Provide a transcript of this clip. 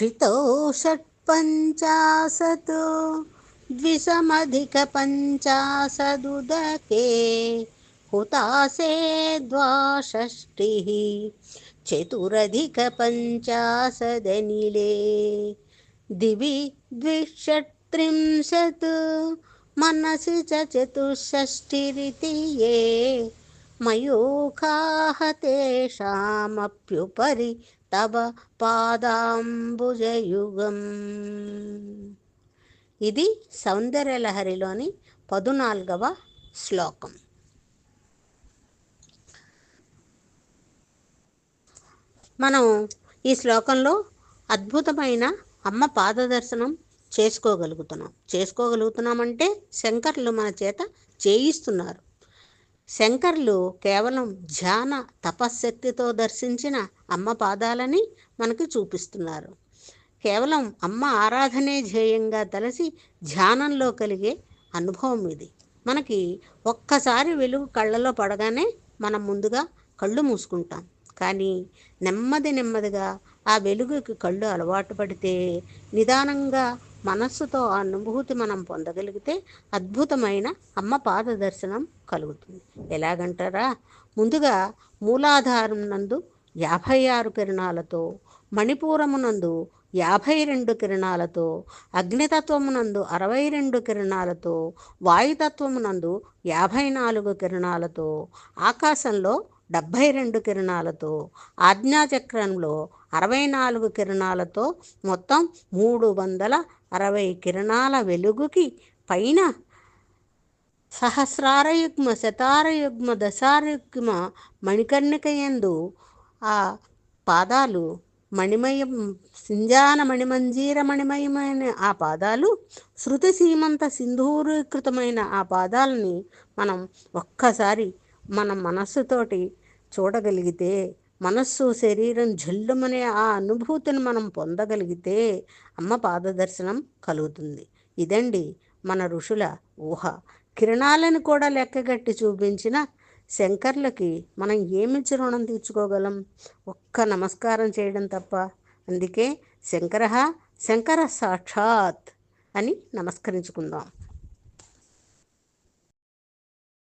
क्षितौ षट्पञ्चाशत्। द्विसमधिकपञ्चाशदुदके हुतासे द्वाषष्टिः। चतुरधिकपञ्चाशदनिले। दिवि द्विषट्त्रिंशत्। मनसि च चतुष्षष्टिरिति ये మయూఖాహతేషామప్యుపరి తవ పాదాంబుజయుగం ఇది సౌందర్యలహరిలోని పదునాల్గవ శ్లోకం. మనం ఈ శ్లోకంలో అద్భుతమైన అమ్మ పాదదర్శనం చేసుకోగలుగుతున్నాం. చేసుకోగలుగుతున్నామంటే శంకర్లు మన చేత చేయిస్తున్నారు శంకర్లు కేవలం ధ్యాన తపశ్శక్తితో దర్శించిన అమ్మ పాదాలని మనకు చూపిస్తున్నారు. కేవలం అమ్మ ఆరాధనే ధ్యేయంగా తలసి ధ్యానంలో కలిగే అనుభవం ఇది. మనకి ఒక్కసారి వెలుగు కళ్ళలో పడగానే మనం ముందుగా కళ్ళు మూసుకుంటాం. కానీ నెమ్మది నెమ్మదిగా ఆ వెలుగుకి కళ్ళు అలవాటు పడితే నిదానంగా మనస్సుతో ఆ అనుభూతి మనం పొందగలిగితే అద్భుతమైన అమ్మ పాద దర్శనం కలుగుతుంది. ఎలాగంటారా? ముందుగా మూలాధారం నందు యాభై ఆరు కిరణాలతో మణిపూరమునందు యాభై రెండు కిరణాలతో అగ్నితత్వమునందు అరవై రెండు కిరణాలతో వాయుతత్వమునందు యాభై నాలుగు కిరణాలతో ఆకాశంలో డెబ్భై రెండు కిరణాలతో ఆజ్ఞాచక్రంలో అరవై నాలుగు కిరణాలతో మొత్తం మూడు వందల అరవై కిరణాల వెలుగుకి పైన సహస్రారయుగ్మ శతారయుగ్మ దశారయుగ్మ మణికర్ణికయందు ఆ పాదాలు మణిమయం సింజాన మణిమంజీర మణిమయమైన ఆ పాదాలు శృతి సీమంత సింధూరీకృతమైన ఆ పాదాలని మనం ఒక్కసారి మన మనస్సుతోటి చూడగలిగితే మనస్సు శరీరం జల్లుమనే ఆ అనుభూతిని మనం పొందగలిగితే అమ్మ పాదదర్శనం కలుగుతుంది. ఇదండి మన ఋషుల ఊహ. కిరణాలను కూడా లెక్కగట్టి చూపించిన శంకర్లకి మనం ఏమిచ్చి రుణం తీర్చుకోగలం? ఒక్క నమస్కారం చేయడం తప్ప. అందుకే శంకర శంకర సాక్షాత్ అని నమస్కరించుకుందాం.